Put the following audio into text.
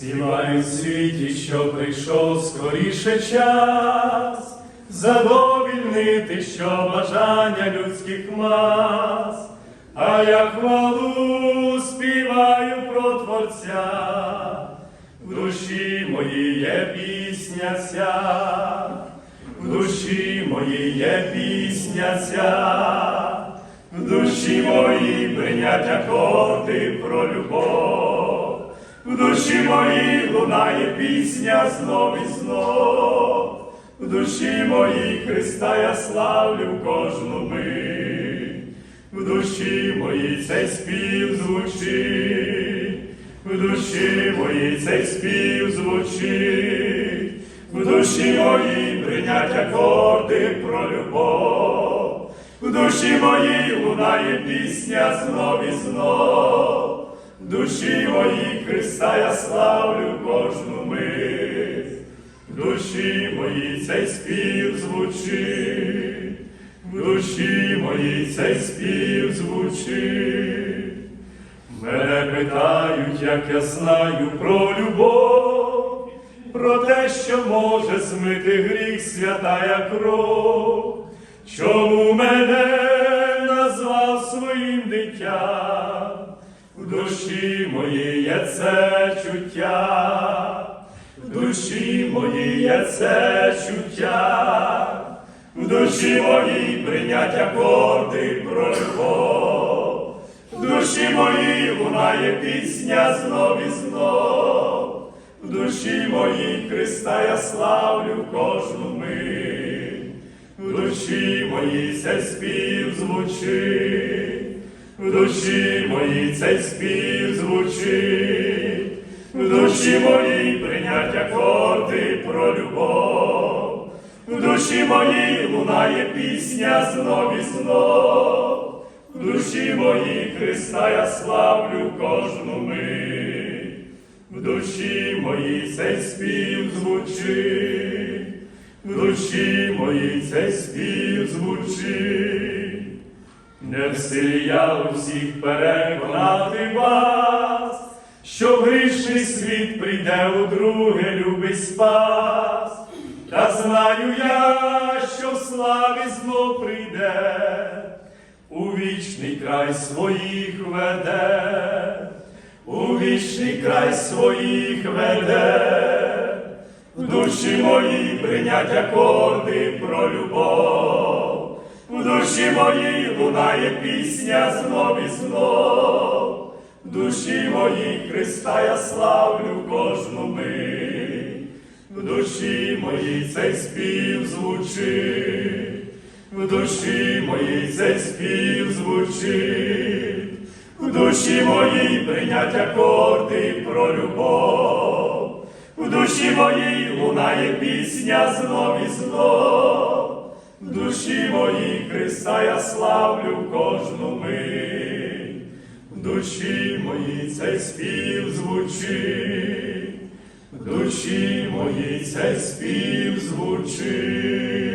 Співаю в світі, що прийшов скоріше час, задовільнити, що бажання людських мас, а я хвалу співаю про Творця, в душі моїй є пісня ця, в душі моїй є пісня ця, в душі моїй прийняття коти про любов. В душі моїй лунає пісня знов і знов, в душі моїй Христа я славлю кожну мить, в душі моїй цей спів звучить, в душі моїй цей спів звучить, в душі моїй прийнять акорди про любов, в душі моїй лунає пісня знов і знов. Душі моїй Христа я славлю кожну мить, душі моїй цей спів звучить, душі моїй цей спів звучить. Мене питають, як я знаю про любов, про те, що може змити гріх святая кров, чому мене назвав своїм дитям. Душі моїй є це чуття, в душі моїй є це чуття, в душі моїй прийнять акорди про любов, в душі моїй лунає пісня знов і знов, в душі моїй Христа я славлю кожну мить, в душі моїй цей спів звучить. В душі моїй цей спів звучить, в душі моїй прийнять акорди про любов, в душі моїй лунає пісня знов і знов, в душі моїй Христа я славлю кожну мить, в душі моїй цей спів звучить, в душі моїй цей спів звучить. Не в я усіх переконати вас, що грішний світ прийде у друге любий спас, та знаю я, що в славі знов прийде, у вічний край своїх веде, у вічний край своїх веде, в душі моїй прийнять акорди про любов. Душі моїй лунає пісня знов і знов, душі моїй Христа я славлю кожну мить, в душі моїй цей спів звучить, в душі моїй цей спів звучить, в душі моїй прийнять акорди про любов, в душі моїй лунає пісня знов і знов. Душі мої Христа я славлю кожну мить, в душі моїй цей спів звучить, в душі моїй цей спів звучить.